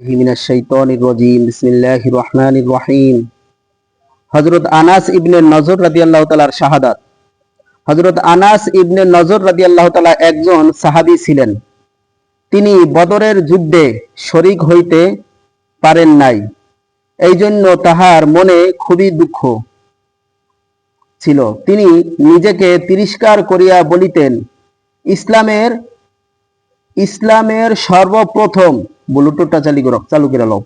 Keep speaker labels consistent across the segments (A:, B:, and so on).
A: من الشيطان الرجيم بسم الله الرحمن الرحيم হযরত আনাস ইবনে নজর রাদিয়াল্লাহু তাআলার শাহাদাত হযরত আনাস ইবনে নজর রাদিয়াল্লাহু তাআলা একজন সাহাবী ছিলেন তিনি বদরের যুদ্ধে শরীক হইতে পারেন নাই এই জন্য তাহার মনে খুবই দুঃখ ছিল তিনি নিজেকে তিরস্কার করিয়া বলিতেন ইসলামের ইসলামের সর্বপ্রথম ব্লুটুথটা চালু করো চালু করে লও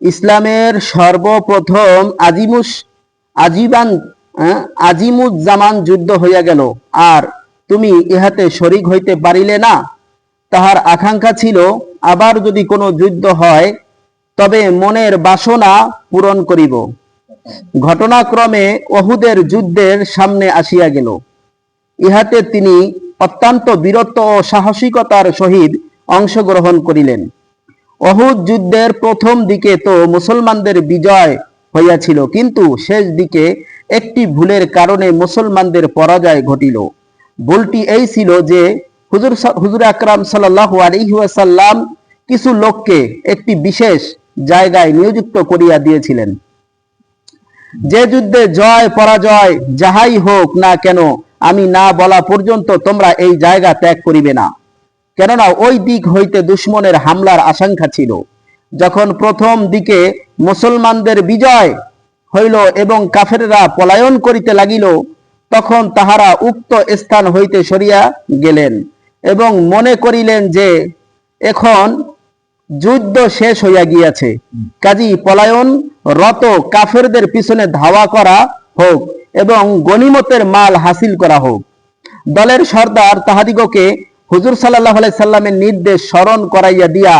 A: ইসলামের সর্বপ্রথম আজিমুস আজীবান আহ, আজিমুজ্জামান যুদ্ধ হইয়া গেল। আর তুমি ইহাতে শরিক হইতে পারিলে না তাহার আকাঙ্ক্ষা ছিল আবার যদি কোনো যুদ্ধ হয় তবে মনের বাসনা পূরণ করিব। ঘটনাক্রমে অহুদের যুদ্ধের সামনে আসিয়া গেল। ইহাতে তিনি অত্যন্ত বীরত্ব ও সাহসিকতার সহিত অংশগ্রহণ করিলেন। অহুদ যুদ্ধের প্রথম দিকে তো মুসলমানদের বিজয় হইয়াছিল, কিন্তু শেষ দিকে একটি ভুলের কারণে মুসলমানদের পরাজয় ঘটিল। ভুলটি এই ছিল যে, হুজুর হুজুর আকরাম ওয়াসাল্লাম কিছু লোককে একটি বিশেষ জায়গায় নিয়োজিত করিয়া দিয়েছিলেন। যে যুদ্ধে জয়, পরাজয় যাহাই হোক না কেন, আমি না বলা পর্যন্ত তোমরা এই জায়গা ত্যাগ করিবে না। কেননা ওই দিক হইতে দুশ্মনের হামলার আশঙ্কা ছিল। যখন প্রথম দিকে মুসলমানদের বিজয় হইল এবং কাফেররা পলায়ন করিতে লাগিল, তখন তাহারা উক্ত স্থান হইতে সরিয়া গেলেন এবং মনে করিলেন যে, এখন যুদ্ধ শেষ হইয়া গিয়াছে। কাজী পলায়ন রত কাফেরদের পিছনে ধাওয়া করা হোক এবং গনিমতের মাল হাসিল করা হোক। দলের সর্দার তাহাদিগকে হুজুর সাল্লাহ সাল্লামের নির্দেশ স্মরণ করাইয়া দিয়া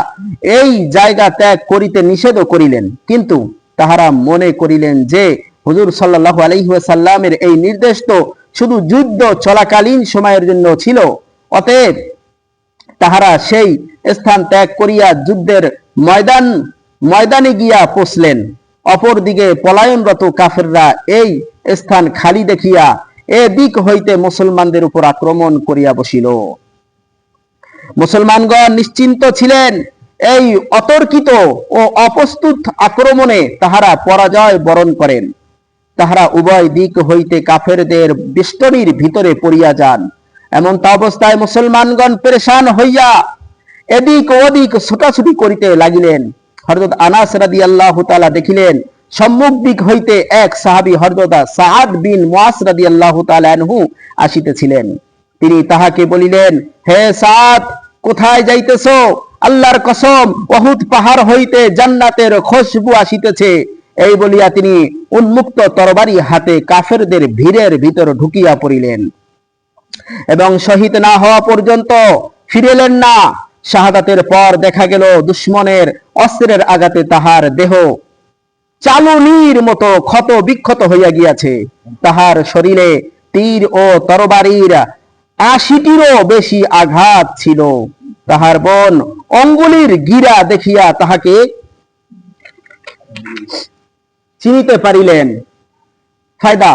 A: এই জায়গা ত্যাগ করিতে নিষেধও করিলেন। কিন্তু তাহারা মনে করিলেন যে হুজুর সাল্লাহ আলহিহাসাল্লামের এই নির্দেশ তো শুধু যুদ্ধ চলাকালীন সময়ের জন্য ছিল। অতএব তাহারা সেই স্থান ত্যাগ করিয়া যুদ্ধের ময়দান, ময়দানে গিয়া পৌঁছলেন। অপরদিকে পলায়নরত কাফেররা এই স্থান খালি দেখিয়া এ দিক হইতে মুসলমানদের উপর আক্রমণ করিয়া বসিল। মুসলমানগণ নিশ্চিন্ত ছিলেন। এই অতর্কিত ও অপ্রস্তুত আক্রমণে তাহারা পরাজয় বরণ করেন। তাহারা উভয় দিক হইতে কাফেরদের বেষ্টনীর ভিতরে পড়িয়া যান। এমন তা অবস্থায় মুসলমানগণ পেরেশান হইয়া এদিক ওদিক ছোটাছুটি করিতে লাগিলেন। হরদত আনাস রাদি আল্লাহ তালা দেখিলেন, সম্মুখ দিক হইতে এক সাহাবি হরদতা সাহাদ বিন মুয়াস রাদি আল্লাহ আনহু আসিতেছিলেন। তিনি তাহাকে বলিলেন, হে সাদ কোথায় যাইতেছ? আল্লাহর কসম, অহুদ পাহাড় হইতে জান্নাতের খুশবু আসিতেছে। এই বলিয়া তিনি উন্মুক্ত তরবারি হাতে কাফেরদের ভিড়ের ভিতর ঢুকিয়া পড়িলেন। এবং শহীদ না হওয়া পর্যন্ত ফিরেলেন না। শাহাদাতের পর দেখা গেল দুশ্মনের অস্ত্রের আঘাতে তাহার দেহ চালুনির মতো ক্ষত বিক্ষত হইয়া গিয়াছে। তাহার শরীরে তীর ও তরবারির আশিটিরও বেশি আঘাত ছিল। তাহার বোন অঙ্গুলির গিরা দেখিয়া তাহাকে চিনিতে পারিলেন। ফায়দা,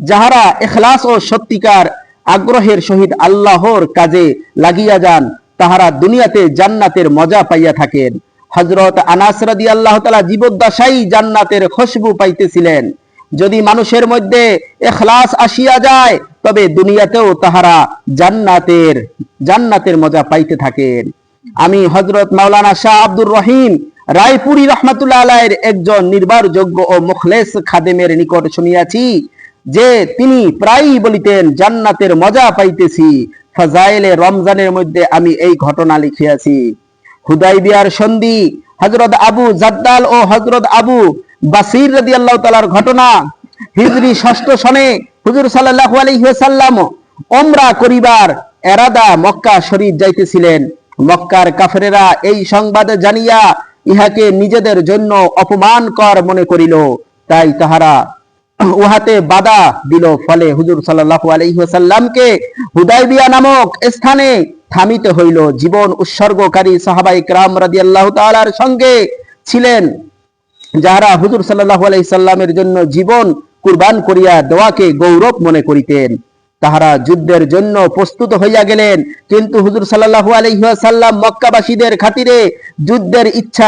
A: যাহারা এখলাস ও সত্যিকার আগ্রহের সহিত আল্লাহর কাজে লাগিয়া যান, তাহারা দুনিয়াতে জান্নাতের মজা পাইয়া থাকেন। হজরত আনাস রাদি আল্লাহ তালা জীবদ্দশাই জান্নাতের খুশবু পাইতেছিলেন। যদি মানুষের মধ্যে এখলাস আসিয়া যায় তবে দুনিয়াতেও তাহারা জান্নাতের জান্নাতের মজা পাইতে থাকেন। আমি হজরত মাওলানা শাহ আব্দুর রহিম রায়পুরি রহমাতুল্লাহ আলাইয়ের একজন নির্ভরযোগ্য ও মুখলেস খাদেমের নিকট শুনিয়াছি যে তিনি প্রায়ই বলিতেন, জান্নাতের মজা পাইতেছি। ফাজাইলে রমজানের মধ্যে আমি এই ঘটনা লিখিয়াছি। হুদাইবিয়ার সন্ধি হজরত আবু জাদ্দাল ও হজরত আবু বাসির রাদি আল্লাহ তালার ঘটনা, হিজরি ষষ্ঠ সনে হুজুর সাল্লাহ আলহিহাল্লাম ওমরা করিবার এরাদা মক্কা শরীফ যাইতেছিলেন। মক্কার কাফেরা এই সংবাদ জানিয়া ইহাকে নিজেদের জন্য অপমান কর মনে করিল। তাই তাহারা উহাতে বাধা দিল। ফলে হুজুর সাল্লাহ আলহিহাল্লামকে হুদাইবিয়া নামক স্থানে থামিত হইল। জীবন উৎসর্গকারী সাহাবাই ক্রাম রাজি আল্লাহ তালার সঙ্গে ছিলেন, যাহারা হুজুর সাল্লাহ আলাইসাল্লামের জন্য জীবন কুরবান করিয়া দেওয়াকে গৌরব মনে করিতেন। তাহারা যুদ্ধের জন্য প্রস্তুত হইয়া গেলেন, কিন্তু হুজুর সাল্লাহ আলাইহি ওয়াসাল্লাম মক্কাবাসীদের খাতিরে যুদ্ধের ইচ্ছা